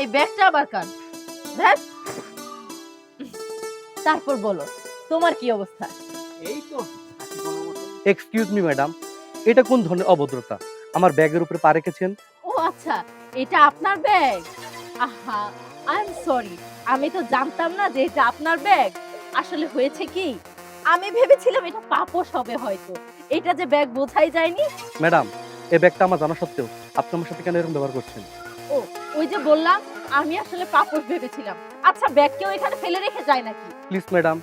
এই ব্যাগটা আবার কার? ধ্যাৎ। তারপর বলো তোমার কি অবস্থা? এই তো। এক্সকিউজ মি ম্যাডাম এটা কোন ধরনের অভদ্রতা? আমার ব্যাগের উপরে পা রেখেছেন? ও আচ্ছা এটা আপনার ব্যাগ? আহা আই এম সরি আমি তো জানতাম না যে এটা আপনার ব্যাগ। আসলে হয়েছে কি? আমি ভেবেছিলাম এটা পাপোশ হবে হয়তো। এটা যে ব্যাগ বোঝাই যায়নি? ম্যাডাম এই ব্যাগটা আমার জানা সত্ত্বেও আপনি আমার সাথে কেন এরকম ব্যবহার করছেন? ওই যে বললাম আমি আসলে পাপোশ ভেবেছিলাম। আচ্ছা ব্যাগ কেউ এখানে ফেলে রেখে যায় নাকি? প্লিজ ম্যাডাম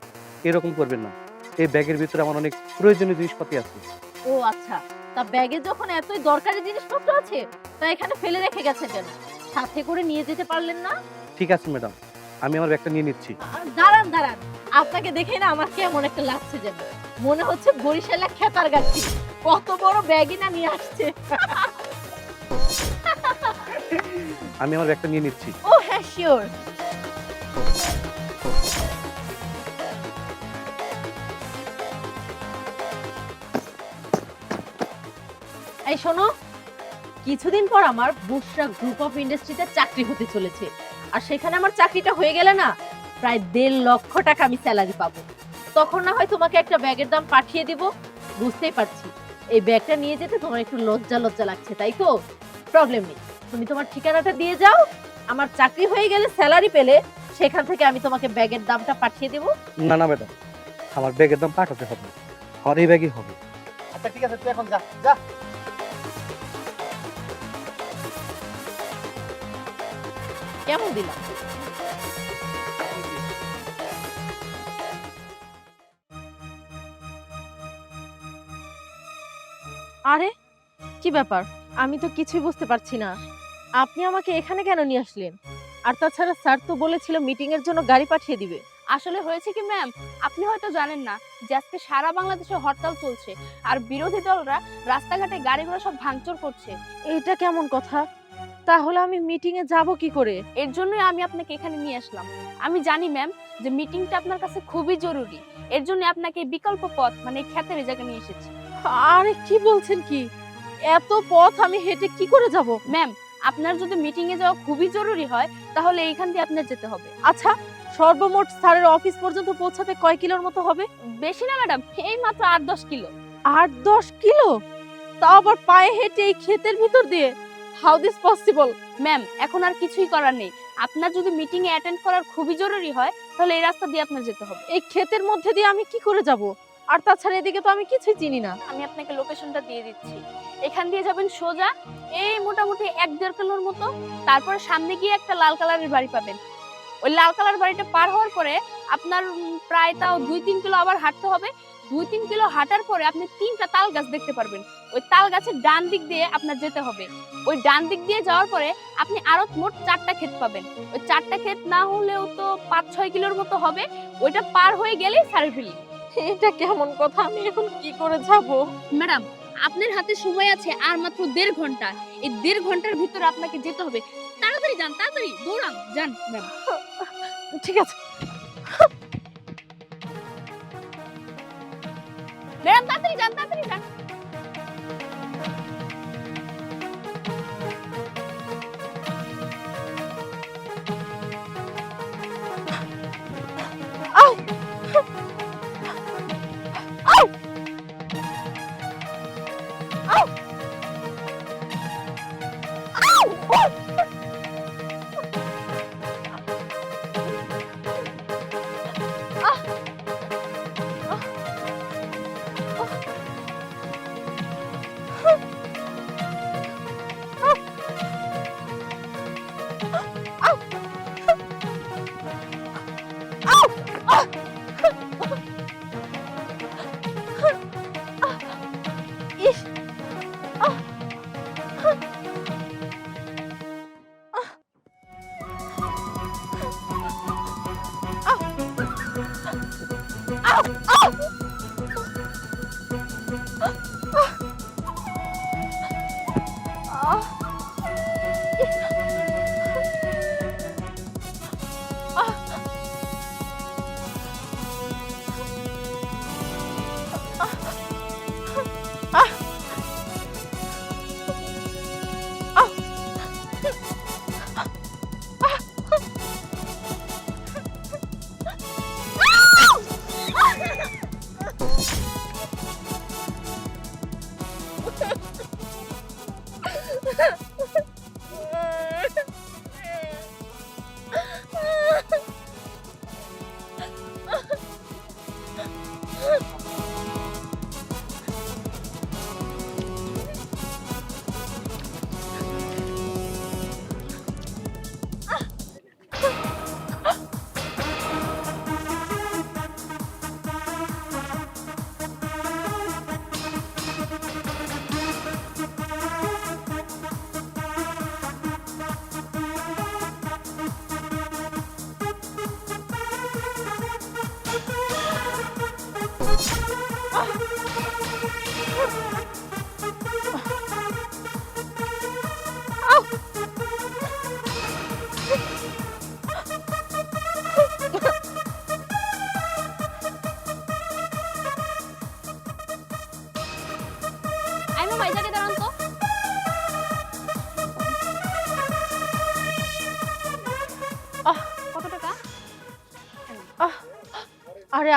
এরকম করবেন না। এই ব্যাগের ভিতরে আমার অনেক প্রয়োজনীয় জিনিসপাতি আছে। ও আচ্ছা। তা ব্যাগে যখন এতই দরকারি জিনিসপত্র আছে তা এখানে ফেলে রেখে গেছে কেন? সাথে করে নিয়ে যেতে পারলেন না? ঠিক আছে ম্যাডাম আমি আমার ব্যাগটা নিয়ে নিচ্ছি। দাঁড়ান দাঁড়ান। আপনাকে দেখে না আমার কেমন একটা লাগছে যেন। মনে হচ্ছে বরিশালা খেতার গাছি কত বড় ব্যাগই না নিয়ে আসছে। আমি আমার ব্যাগটা নিয়ে নিচ্ছি। ও হ্যাঁ শিওর এই শোনো, কিছুদিন পর আমার বুশরা গ্রুপ অফ ইন্ডাস্ট্রিতে চাকরি হতে চলেছে। আর সেখানে আমার চাকরিটা হয়ে গেলে না, প্রায় দেড় লক্ষ টাকা আমি স্যালারি পাবো। তখন না হয় তোমাকে একটা ব্যাগের দাম পাঠিয়ে দিব, বুঝতেই পারছি। এই ব্যাগটা নিয়ে যেতে তোমার একটু লজ্জা লজ্জা লাগছে, তাই তো? প্রবলেম নেই। তুমি তোমার ঠিকানাটা দিয়ে যাও আমার চাকরি হয়ে গেলে স্যালারি পেলে সেখান থেকে আমি তোমাকে ব্যাগের দামটা পাঠিয়ে দেবো। না না ম্যাডাম আমার ব্যাগের দাম পাঠাতে হবে আমার এই ব্যাগই হবে। আচ্ছা ঠিক আছে তুই এখন যা যা। কেমন দিলাম আরে কি ব্যাপার? আমি তো কিছুই বুঝতে পারছি না। আপনি আমাকে এখানে কেন নিয়ে আসলেন? আর তাছাড়া স্যার তো বলেছিল মিটিং এর জন্য গাড়ি পাঠিয়ে দিবে। আসলে হয়েছে কি ম্যাম আপনি হয়তো জানেন না যে আজকে সারা বাংলাদেশে হরতাল চলছে আর বিরোধী দলরা রাস্তাঘাটে গাড়িগুলো সব ভাঙচুর করছে। এইটা কেমন কথা? তাহলে আমি মিটিং এ যাব কি করে? এর জন্যই আমি আপনাকে এখানে নিয়ে আসলাম। আমি জানি ম্যাম যে মিটিংটা আপনার কাছে খুবই জরুরি। এর জন্য আপনাকে বিকল্প পথ মানে খ্যাতের জায়গায় নিয়ে এসেছি। আরে কি বলছেন কি? এত পথ আমি হেঁটে কি করে যাব? ম্যাম আপনার যদি মিটিং এ যাওয়া খুবই জরুরি হয় তাহলে এইখান দিয়ে আপনার যেতে হবে। আচ্ছা সর্বমোট স্যারের অফিস পর্যন্ত পৌঁছাতে কয় কিলোর মতো হবে? বেশি না ম্যাডাম এই মাত্র আট দশ কিলো। আট দশ কিলো? তাও আবার পায়ে হেঁটে এই ক্ষেতের ভিতর দিয়ে? হাউ দিস পসিবল ম্যাম এখন আর কিছুই করার নেই। আপনার যদি মিটিং এ অ্যাটেন্ড করার খুবই জরুরি হয় তাহলে এই রাস্তা দিয়ে আপনার যেতে হবে। এই ক্ষেতের মধ্যে দিয়ে আমি কি করে যাব? আর তাছাড়া এদিকে তো আমি কিছুই চিনি না। আমি আপনাকে লোকেশনটা দিয়ে দিচ্ছি। এখান দিয়ে যাবেন সোজা, এই মোটামুটি এক দেড় কিলোর মতো। তারপরে সামনে গিয়ে একটা লাল কালারের বাড়ি পাবেন। ওই লাল কালার বাড়িটা পার হওয়ার পরে আপনার প্রায় তাও দুই তিন কিলো আবার হাঁটতে হবে। দুই তিন কিলো হাঁটার পরে আপনি তিনটা তাল গাছ দেখতে পারবেন। ওই তাল গাছের ডান দিক দিয়ে আপনার যেতে হবে। ওই ডান দিক দিয়ে যাওয়ার পরে আপনি আরও মোট চারটা ক্ষেত পাবেন। ওই চারটা ক্ষেত না হলেও তো পাঁচ ছয় কিলোর মতো হবে। ওইটা পার হয়ে গেলেই সার্ভিলি। এটা কেমন কথা? আমি এখন কি করে যাব? ম্যাডাম আপনার হাতে সময় আছে আর মাত্র দেড় ঘণ্টা। এই দেড় ঘণ্টার ভিতরে আপনাকে যেতে হবে। তাড়াতাড়ি যান তাড়াতাড়ি দৌড়ান যান ম্যাম ঠিক আছে। ম্যাডাম তাড়াতাড়ি যান তাড়াতাড়ি যান।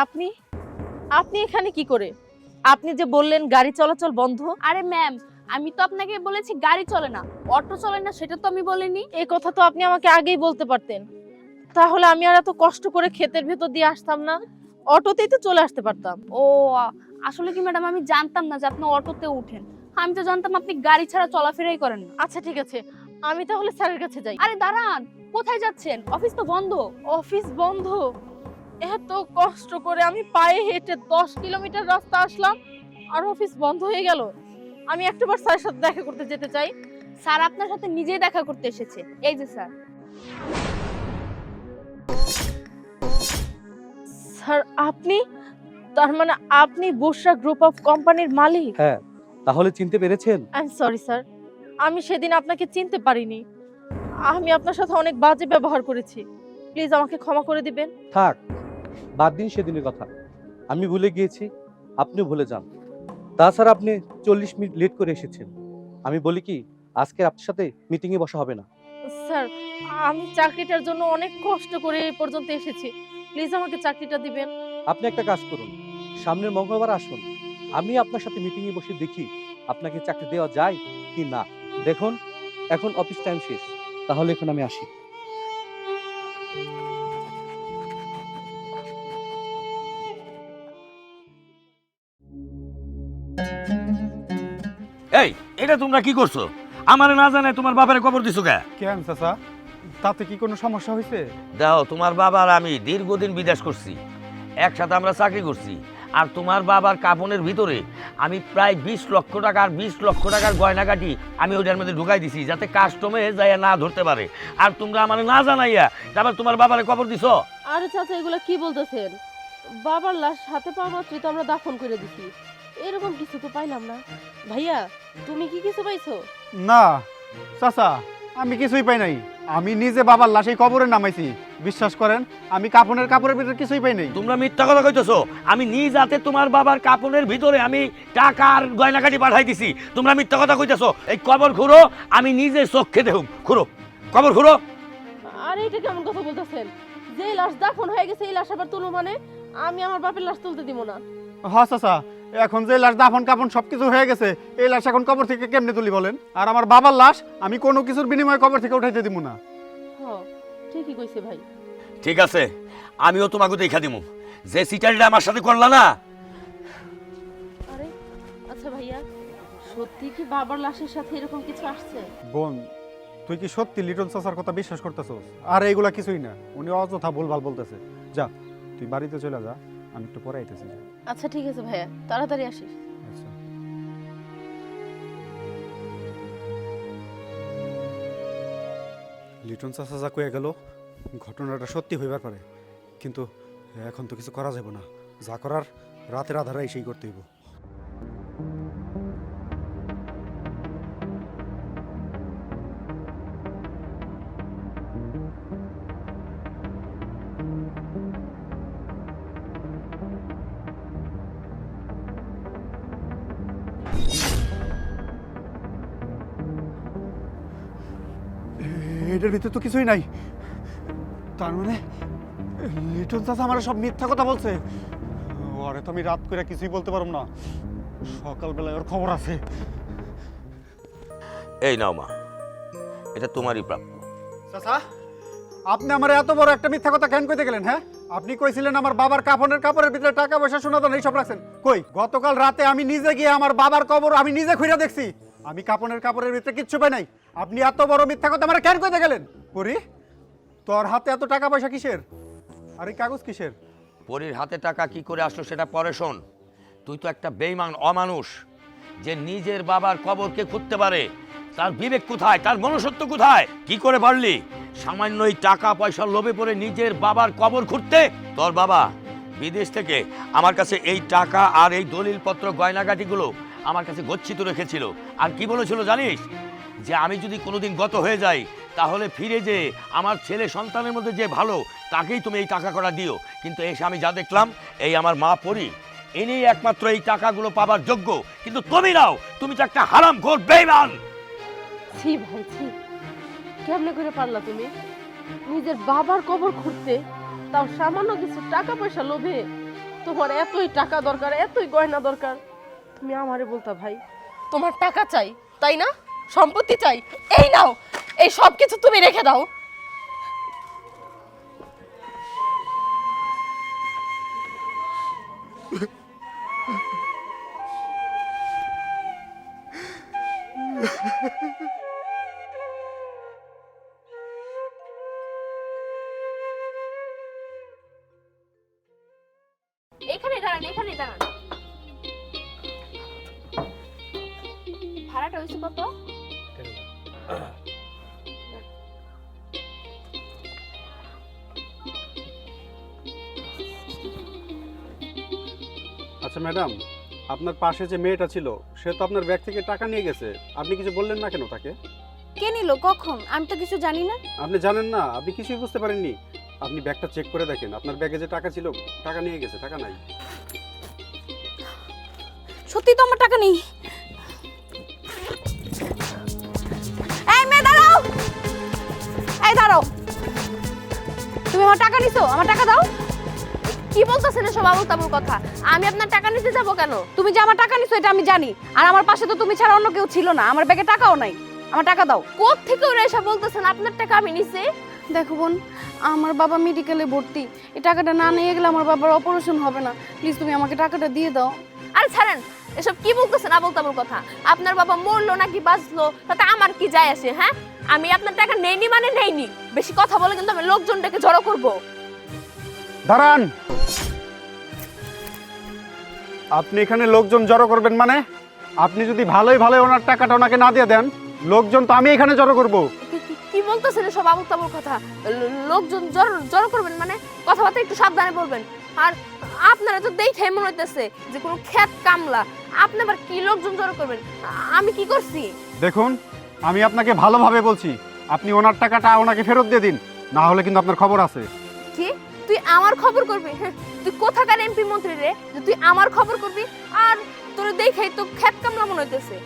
আপনি? আপনি এখানে কি করে? আপনি যে বললেন গাড়ি চলাচল বন্ধ। আরে ম্যাম আমি তো আপনাকে বলেছি গাড়ি চলে না অটো চলে না সেটা তো আমি বলিনি। এই কথা তো আপনি আমাকে আগেই বলতে পারতেন। তাহলে আমি আর এত কষ্ট করে ক্ষেতের ভেতর দিয়ে আসতাম না। অটোতেই তো চলে আসতে পারতাম। ও আসলে কি ম্যাডাম আমি জানতাম না যে আপনি অটোতে উঠেন। আমি তো জানতাম আপনি গাড়ি ছাড়া চলাফেরাই করেন না। আচ্ছা ঠিক আছে। আমি তাহলে স্যারের কাছে যাই। আরে দাঁড়ান কোথায় যাচ্ছেন? অফিস তো বন্ধ। অফিস বন্ধ। এত কষ্ট করে আমি পায়ে হেঁটে দশ কিলোমিটার রাস্তা আসলাম আর অফিস বন্ধ হয়ে গেল। আমি একটাবার স্যারের সাথে দেখা করতে যেতে চাই। স্যার আপনার সাথে নিজেই দেখা করতে এসেছে। এই যে স্যার। স্যার আপনি? তার মানে আপনি বুশরা গ্রুপ অফ কোম্পানির মালিক? হ্যাঁ তাহলে চিনতে পেরেছেন? আই এম সরি স্যার আমি সেদিন আপনাকে চিনতে পারিনি। আমি আপনার সাথে অনেক বাজে ব্যবহার করেছি। প্লিজ আমাকে ক্ষমা করে দিবেন। থাক বাদ দিন সেদিনের কথা। আমি ভুলে গিয়েছি আপনিও ভুলে যান। তাছাড়া আপনি চল্লিশ মিনিট লেট করে এসেছেন। আমি বলি কি আজকে আপনার সাথে মিটিংয়ে বসা হবে না। স্যার আমি চাকরিটার জন্য অনেক কষ্ট করে এই পর্যন্ত এসেছি। প্লিজ আমাকে চাকরিটা দিবেন। আপনি একটা কাজ করুন সামনের মঙ্গলবার আসুন। আমি আপনার সাথে মিটিংয়ে বসে দেখি আপনাকে চাকরি দেওয়া যায় কি না। দেখুন এখন অফিস টাইম শেষ। তাহলে এখন আমি আসি। এটা তোমরা কি করছ? আমার না জানে তোমার বাবারে খবর দিছো কে? কেন চাচা? তাতে কি কোনো সমস্যা হয়েছে? দাও তোমার বাবার আমি দীর্ঘদিন বিদেশ করছি। একসাথে আমরা চাকরি করছি। আর তোমার বাবার কাপনের ভিতরে আমি প্রায় বিশ লক্ষ টাকার বিশ লক্ষ টাকার গয়নাকাটি আমি ওইটার মধ্যে ঢুকাই দিছি যাতে কাস্টমে যাইয়া না ধরতে পারে। আর তোমরা আমার না জানাইয়া তারপর তোমার বাবারে খবর দিছো? আরে চাচা এগুলো কি বলতেছেন? বাবার লাশ হাতে পাওয়া মাত্রই তো আমরা দাফন করে দিছি। এরকম কিছু তো পাইলাম না। ভাইয়া তুমি কি কিছু পাইছো? না চাচা আমি কিছুই পাই নাই। আমি নিজে বাবার লাশে কবরে নামাইছি বিশ্বাস করেন আমি কাপড়ের কাপড়ের ভিতরে কিছুই পাই নাই। তোমরা মিথ্যা কথা কইতেছো। আমি নিজ হাতে তোমার বাবার কাপনের ভিতরে আমি টাকা আর গয়নাকাটি পাঠাই দিছি। তোমরা মিথ্যা কথা কইতেছো। এই কবর খুঁড়ো আমি নিজে চোখে দেখুম। খুঁড়ো কবর খুঁড়ো আরে এটা কেমন কথা বলতেছেন? যে লাশ দাফন হয়ে গেছে এই লাশ আবার তুলো মানে? আমি আমার বাপের লাশ তুলতে দিব না। হ্যাঁ চাচা এখন যে লাশ দাফন কাপন সবকিছু হয়ে গেছে এই লাশ এখন কবর থেকে কেমনে তুলি বলেন? আর আমার বাবার লাশ আমি কোনো কিছুর বিনিময়ে কবর থেকে উঠাইতে দিব না। হ ঠিকই কইছে ভাই। ঠিক আছে আমিও তোমাকে দেখা দিমু। যে সিটারিটা আমার সাথে করলা না। আরে আচ্ছা ভাইয়া সত্যি কি বাবার লাশের সাথে এরকম কিছু আসছে? বোন তুই কি সত্যি লিটন চাচার কথা বিশ্বাস করতেছস? আর এইগুলা কিছুই না। উনি অযথা ভুলভাল বলতেছে। যা তুই বাড়িতে চলে যা আমি একটু পরে আইতেছি। যা। আচ্ছা ঠিক আছে ভাইয়া। তাড়াতাড়ি আসিস। আচ্ছা। লিটন চাচা যা কয়ে গেল, ঘটনাটা সত্যি হইবার পারে। কিন্তু এখন তো কিছু করা যাব না। যা করার রাতের আধারাই সেই করতে হইব। ভিতরে তো কিছুই নাই। তার মানে লিটন চাচা আমার সব মিথ্যা কথা বলছে। আরে তো আমি রাত করে কিছুই বলতে পারব না। সকালবেলায় ওর খবর আছে। এই নাও মা এটা তোমারই প্রাপ্য। চাচা আপনি আমার এত বড় একটা মিথ্যা কথা কেন কইতে গেলেন হ্যাঁ? আপনি কইছিলেন আমার বাবার কাপড়ের কাপড়ের ভিতরে টাকা পয়সা সোনা দান এইসব রাখছেন। কই গতকাল রাতে আমি নিজে গিয়ে আমার বাবার কবর আমি নিজে খুঁড়ে দেখছি। আমি কাপনের কাপড়ের ভিতরে কিচ্ছু পাই নাই। আপনি এত বড় মিথ্যা কথা আমার কেন কইতে গেলেন? পরি, তোর হাতে এত টাকা পয়সা কিসের? আর কাগজ কিসের? পরির হাতে টাকা কি করে আসলো সেটা পরে শোন। তুই তো একটা বেইমান অমানুষ, যে নিজের বাবার কবরকে খুঁজতে পারে। তার বিবেক কোথায়? তার মনুষ্যত্ব কোথায়? কি করে পারলি? সামান্য এই টাকা পয়সার লোভে পড়ে নিজের বাবার কবর খুঁড়তে? তোর বাবা বিদেশ থেকে আমার কাছে এই টাকা আর এই দলিলপত্র, গয়নাগাটিগুলো আমার কাছে গচ্ছিত রেখেছিল। আর কি বলেছিল জানিস? যে আমি যদি কোনোদিন গত হয়ে যাই, তাহলে ফিরে যে আমার ছেলে সন্তানের মধ্যে যে ভালো, তাকেই তুমি এই টাকা করা দিও। কিন্তু এসে আমি যা দেখলাম, এই আমার মা পড়ি এনেই একমাত্র এই টাকাগুলো পাবার যোগ্য। কিন্তু তুমি নাও, তুমি তো একটা হারাম ঘোর বেইমান। ছি ভাই, ছি। কেমনে করে পারলা তুমি? নিজের বাবার কবর খুঁড়তে তাও সামান্য কিছু টাকা পয়সা লোভে তোমার এতই টাকা দরকার, এতই গয়না দরকার। তুমি আমারে বলতা ভাই, তোমার টাকা চাই, তাই না? সম্পত্তি চাই। এই নাও এই সব কিছু তুমি রেখে দাও। এখানে ম্যাডাম আপনার পাশে যে মেয়েটা ছিল সে তো আপনার ব্যাগ থেকে টাকা নিয়ে গেছে। আপনি কিছু বললেন না কেন তাকে? কে নিল? কখন? আমি তো কিছু জানি না। আপনি জানেন না আপনি কিছুই বুঝতে পারেননি। আপনি ব্যাগটা চেক করে দেখেন আপনার ব্যাগে যে টাকা ছিল টাকা নিয়ে গেছে টাকা নাই। সত্যি তো আমার টাকা নেই। এই মেয়ে দাঁড়াও! এই দাঁড়াও। তুমি আমার টাকা নিছো? আমার টাকা দাও। কি বলতেছেন এসব আবল তাবল কথা? আমি আপনার টাকা নিতে যাব কেন? তুমি যে আমার টাকা নিছো এটা আমি জানি। আর আমার পাশে তো তুমি ছাড়া অন্য কেউ ছিল না। আমার ব্যাগে টাকাও নাই। আমার টাকা দাও। কোথ থেকে ওরা এসব বলতেছেন? আপনার টাকা আমি নিছি। দেখো বোন আমার বাবা মেডিকেলে ভর্তি। এই টাকাটা না নিয়ে গেলে আমার বাবার অপারেশন হবে না। প্লিজ তুমি আমাকে টাকাটা দিয়ে দাও। আরে ছাড়েন এসব কি বলতেছেন আবল তাবল কথা? আপনার বাবা মরলো নাকি বাঁচলো তাতে আমার কি যায় আসে হ্যাঁ? আমি আপনার টাকা নেইনি মানে নেইনি। বেশি কথা বলে কিন্তু আমি লোকজনটাকে জড়ো করব। দাঁড়ান। আপনি এখানে লোকজন জড়ো করবেন মানে? আপনি যদি ভালোই ভালোই ওনার টাকাটা ওনাকে না দিয়ে দেন লোকজন তো আমি এখানে জড়ো করব। কি- বলতেছেন আবল তাবল কথা? লোকজন জড়ো জড়ো করবেন মানে? কথাবার্তা একটু সাবধানে বলবেন। আর আপনারা তো দেখে মনে হইতেছে যে কোনো খ্যাত কামলা আপনি আবার কি লোকজন জড়ো করবেন? আমি কি করছি? দেখুন আমি আপনাকে ভালোভাবে বলছি আপনি ওনার টাকাটা ওনাকে ফেরত দিয়ে দিন না হলে কিন্তু আপনার খবর আছে। তুই আমার খবর করবি? তুই কোথাকার এমপি মন্ত্রী রে? যে তুই আমার খবর করবি? আর তোর দেখে তো খ্যাত কামলা মনে হইতেছে।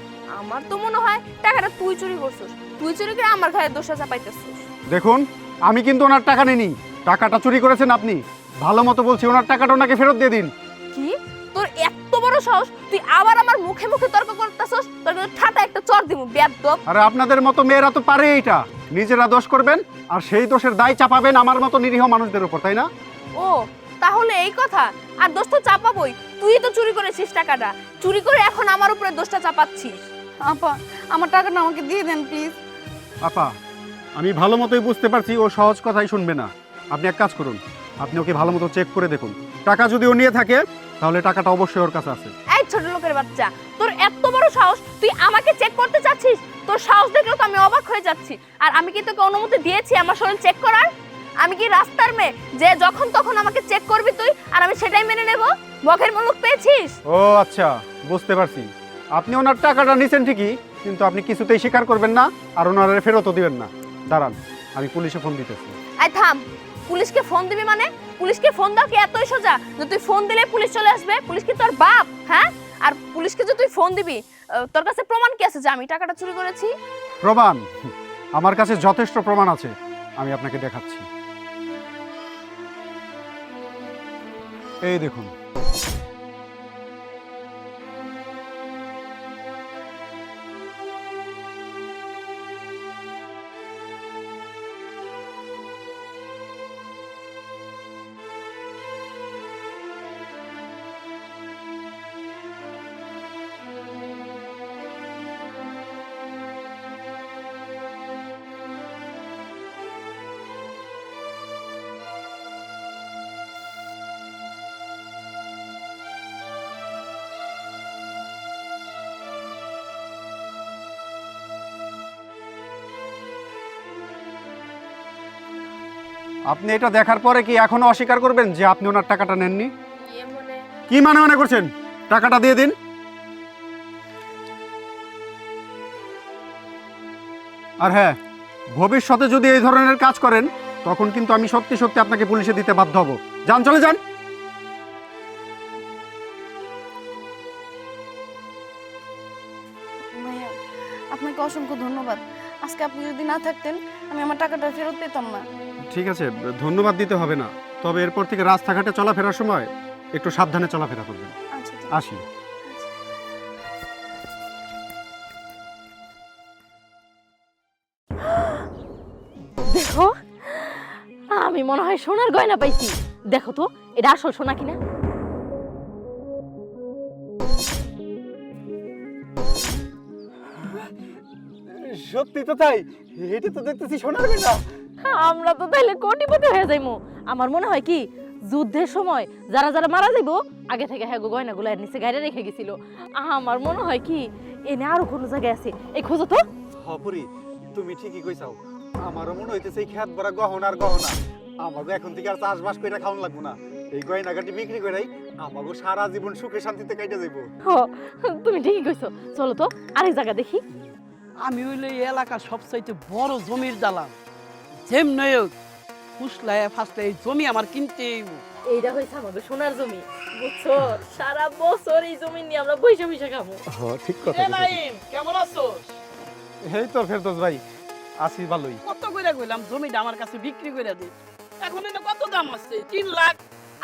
আমার তো মনে হয় টাকাটা তুই চুরি করছিস। তুই চুরি করে আমার ঘরে দোষা চাপাইতেছিস দেখুন আমি কিন্তু ওনার টাকা নিইনি। টাকাটা চুরি করেছেন আপনি। ভালো মতো বলছি ওনার টাকাটা ওনাকে ফেরত দিয়ে দিন। কি? তোর বড় সাহস তুই আবার আমার মুখে মুখে তর্ক করতেছস? তোর কিন্তু ঠাটা একটা চর দিমু বেয়াদব। আরে আপনাদের মতো মেয়েরা তো পারে এইটা। নিজেরা দোষ করবেন আর সেই দোষের দায় চাপাবেন আমার মতো নিরীহ মানুষদের উপর তাই না? ও তাহলে এই কথা? আর দোষ তো চাপাবই। তুই তো চুরি করেছিস টাকাটা। চুরি করে এখন আমার উপরে দোষটা চাপাচ্ছিস। আপা আমার টাকাটা আমাকে দিয়ে দেন প্লিজ। আপা আমি ভালো মতোই বুঝতে পারছি ও সহজ কথাই শুনবে না। আপনি এক কাজ করুন আপনি ওকে ভালো মতো চেক করে দেখুন। টাকা যদি ও নিয়ে থাকে তাহলে টাকাটা অবশ্যই ওর কাছে আছে। এই ছোট লোকের বাচ্চা তোর এত বড় সাহস তুই আমাকে চেক করতে চাচ্ছিস? তোর সাহস দেখলেও তো আমি অবাক হয়ে যাচ্ছি। আর আমি কি তোকে অনুমতি দিয়েছি আমার শরীর চেক করার? আমি কি রাস্তার মেয়ে যে যখন তখন আমাকে চেক করবি তুই? আর আমি সেটাই মেনে নেব? বখের মুলুক পেয়েছিস? ও আচ্ছা বুঝতে পারছি। আপনি ওনার টাকাটা নিছেন ঠিকই কিন্তু আপনি কিছুতেই স্বীকার করবেন না আর ওনার ফেরতও দিবেন না। দাঁড়ান আমি পুলিশে ফোন দিতেছি। আই থাম পুলিশকে ফোন দিবি মানে? পুলিশকে ফোন দাও, কি এতই সোজা? যে তুই ফোন দিলে পুলিশ চলে আসবে, পুলিশ কি তোর বাপ হ্যাঁ? আর পুলিশকে যে তুই ফোন দিবি তোর কাছে প্রমাণ কি আছে যে আমি টাকাটা চুরি করেছি? প্রমাণ? আমার কাছে যথেষ্ট প্রমাণ আছে। আমি আপনাকে দেখাচ্ছি। এই দেখুন আপনি এটা দেখার পরে কি এখনও অস্বীকার করবেন যে আপনি ওনার টাকাটা নেননি? কি মানে মনে করছেন? টাকাটা দিয়ে দিন। আর হ্যাঁ ভবিষ্যতে যদি এই ধরনের কাজ করেন তখন কিন্তু আমি সত্যি সত্যি আপনাকে পুলিশে দিতে বাধ্য হব। যান চলে যান। আপনাকে অসংখ্য ধন্যবাদ। আজকে আপনি যদি না থাকতেন আমি আমার টাকাটা ফেরত পেতাম না। ঠিক আছে ধন্যবাদ দিতে হবে না। তবে এরপর থেকে রাস্তাঘাটে চলাফেরার সময় একটু সাবধানে চলাফেরা করবেন। আচ্ছা আসি। দেখো আমি মনে হয় সোনার গয়না পাইছি। দেখো তো এটা আসল সোনা কিনা? সত্যি তো তাই। এটা তো দেখতেছি সোনার গয়না আমরা তো তাইলে কোটিপতি হয়ে যাইমু। আমার মনে হয় কি যুদ্ধের সময় যারা যারা মারা যাইব আগে থেকে হ্যাঁ গয়নাগুলো এর নিচে রেখে গেছিল। আমার মনে হয় কি এনে আরও কোনো জায়গায় আছে। এই খোঁজো তো। হপুরি তুমি ঠিকই কইছাও। আমারও মনে হইতেছে এই খেত ভরা গহনা আর গহনা। আমাকে এখন থেকে আর চাষবাস করে খাওয়ান লাগবো না। এই গয়নাগাটি বিক্রি করেই আমাকে সারা জীবন সুখে শান্তিতে কাটে যাইবো। হ, তুমি ঠিকই কইছো। চলো তো আরেক জায়গা দেখি। আমি হইলে এই এলাকার সবচাইতে বড় জমির দালাল। যেম নয়ক ফুসলায় ফাসলায় এই জমি আমার কিনতে এইটা হয়েছে আমাদের সোনার জমি বুঝছ? সারা বছর এই জমি নিয়ে আমরা বৈশা বৈশা খাব ঠিক নাইম, কেমন আছো এই তো ফেরদোস ভাই আসি ভালোই। কত করে কইলাম জমিটা আমার কাছে বিক্রি করে দে। এখন এটা কত দাম আছে? তিন লাখ।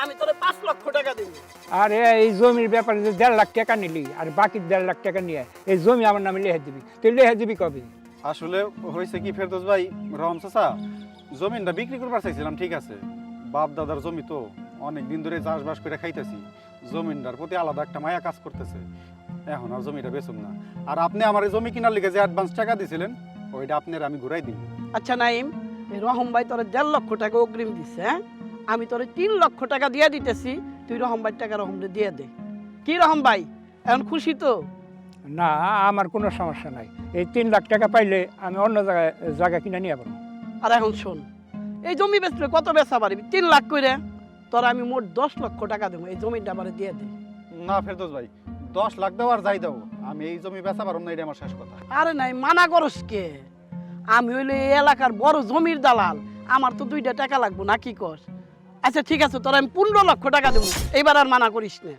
আমি তোরে পাঁচ লক্ষ টাকা দেব। আরে এই জমির ব্যাপারে যে দেড় লাখ টাকা নিলি আর বাকি দেড় লাখ টাকা নিয়ে এই জমি আমার নামে লিখে দিবি। তুই লিখে দিবি কবে? আসলে হয়েছে কি ফেরদোস ভাই রহম চাচা জমিনটা বিক্রি করবার চাইছিলাম ঠিক আছে। বাপ দাদার জমি তো অনেক দিন ধরে চাষবাস করে খাইতেছি। জমিনটার প্রতি আলাদা একটা মায়া কাজ করতেছে। এখন আর জমিটা বেচুন না। আর আপনি আমার এই জমি কিনার লিগে যে অ্যাডভান্স টাকা দিছিলেন ওইটা আপনার আমি ঘুরাই দিই আচ্ছা নাইম এই রহম ভাই তোরে দেড় লক্ষ টাকা অগ্রিম দিছে হ্যাঁ? আমি তোরে তিন লক্ষ টাকা দিয়ে দিতেছি তুই রহম ভাই টাকা রহম দিয়ে দে। কি রহম ভাই? এখন খুশি তো? না আমার কোনো সমস্যা নাই। এই তিন লাখ টাকা পাইলে আমি অন্য জায়গায় জায়গা কিনে নিয়ে পারব আর এখন শোন এই জমি বেচলে কত বেচা পারবি? তিন লাখ করে তোর আমি মোট দশ লক্ষ টাকা দেবো। এই জমিটা আমার দিয়ে দে। না ফেরদোস ভাই দশ লাখ দাও আর যাই দাও আমি এই জমি বেচা পারব না এটা আমার শেষ কথা। আরে নাই মানা করস কে? আমি হইলে এই এলাকার বড় জমির দালাল। আমার তো দুইটা টাকা লাগবো না কি কর আচ্ছা ঠিক আছে তোর আমি পনেরো লক্ষ টাকা দেবো। এইবার আর মানা করিস না।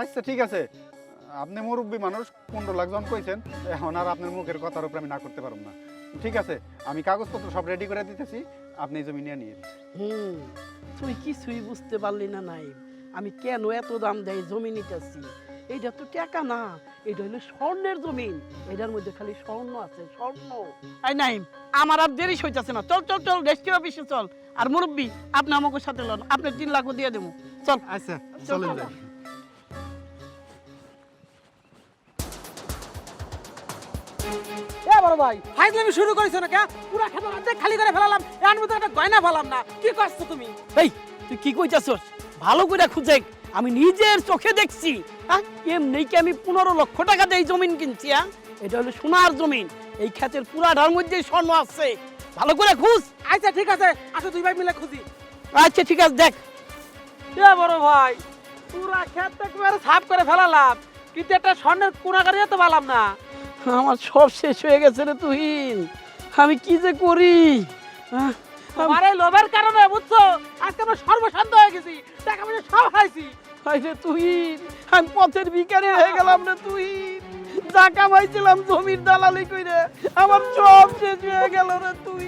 আচ্ছা ঠিক আছে। আপনি মুরব্বী মানুষ পনেরো লাখ জন কইছেন এখন আর আপনার মুখের কথার উপরে আমি না করতে পারব না। ঠিক আছে আমি কাগজপত্র সব রেডি করে দিতেছি আপনি জমি নিয়ে নিয়ে হুম তুই কিছুই বুঝতে পারলি না নাই আমি কেন এত দাম দেয় জমি নিতেছি? এইটা তো টাকা না এটা হলো স্বর্ণের জমিন। এটার মধ্যে খালি স্বর্ণ আছে স্বর্ণ। আই নাই আমার আর দেরি হইতাছে না। চল চল চল রেস্টি অফিসে চল। আর মুরব্বী আপনি আমাকে সাথে লন আপনি তিন লাখও দিয়ে দেবো। চল। আচ্ছা চলেন যাই। যাই বড় ভাই ফাইজলামি শুরু করেছ না কে পুরা খেতে অর্ধেক খালি করে ফেলালাম এর মধ্যে একটা গয়না ফেলাম না। কি করছ তুমি? এই তুই কি কইতাছস? ভালো করে খুঁজে আমি নিজের চোখে দেখছি হ্যাঁ এমনি কি আমি পনেরো লক্ষ টাকা দিয়ে জমিন কিনছি হ্যাঁ এটা হলো সোনার জমিন। এই ক্ষেতের পুরাটার মধ্যে স্বর্ণ আছে। ভালো করে খুঁজ। আচ্ছা ঠিক আছে। আসো দুই ভাই মিলে খুঁজি। আচ্ছা ঠিক আছে দেখ। বড় ভাই পুরা একেবারে সাফ করে ফেলালাম কিন্তু একটা স্বর্ণের কোনাকারিও তো পেলাম না। আমার সব শেষ হয়ে গেছে রে তুহিন। আমি কি যে করি আহ, তোমার এই লোভের কারণে বুঝছ আজকে আমরা সর্বশান্ত হয়ে গেছি। টাকা পয়সা সব হাইছি হাই তুই আমি পথের ভিখারি হয়ে গেলাম না তুই যা কামাইছিলাম জমির দালালি কইরে আমার সব শেষ হয়ে গেল রে তুই